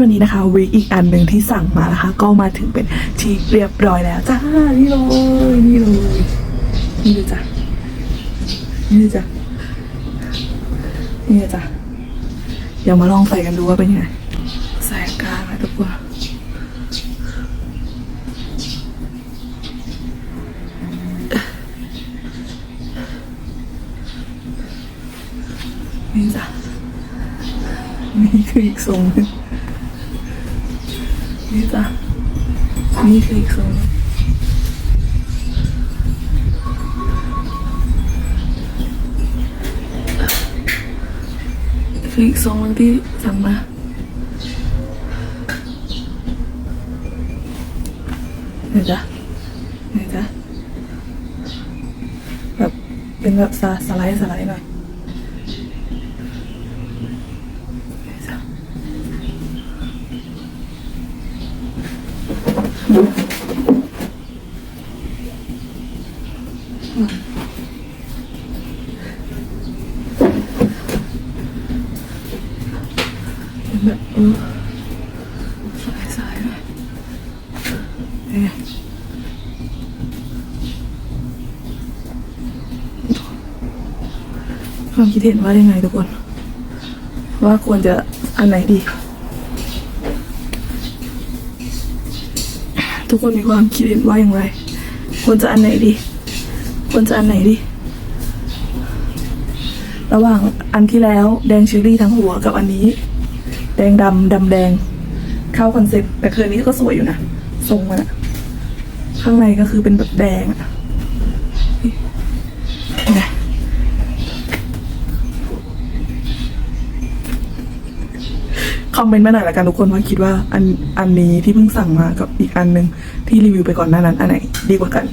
วันนี้นะคะวิกอีกอันหนึ่งที่สั่งมานะคะ ก็มาถึงเป็นที่เรียบร้อยแล้วจ้านี่เลยนี่เลยนี่เลยจ้ะนี่เลยจ้ะนี่เลยจ้ะเดี๋ยวมาลองใส่กันดูว่าเป็นยังไงใส่กลางนะทุกคนนี่จ้ะนี่คืออีกทรงหนึง นี่จ้ะนี่คืออีกทรงหนึ่งคืออีกทรงหนึงที่สั่งมาเนี่ยจ้ะเนี่ยจ้ะแบบเป็นแบบสไลด์สไลด์หน่อย แบบเออสายสายหน่อยเอ๊ะความคิดเห็นว่ายังไงทุกคน ว่าควรจะอันไหนดี ทุกคนมีความคิดเห็นว่าอย่างไร ควรจะอันไหนดี ควรจะอันไหนดี ระหว่างอันที่แล้วแดงเชอรี่ทั้งหัวกับอันนี้ แดงดำดำแดง เข้าคอนเซ็ปต์แต่คืนนี้ก็สวยอยู่นะทรงมันอะข้างในก็คือเป็นแบบแดงอะนะคอมเมนต์มาหน่อยละกันทุกคนว่าคิดว่าอันอันนี้ที่เพิ่งสั่งมากับอีกอันหนึ่งที่รีวิวไปก่อนหน้านั้นอันไหนดีกว่ากัน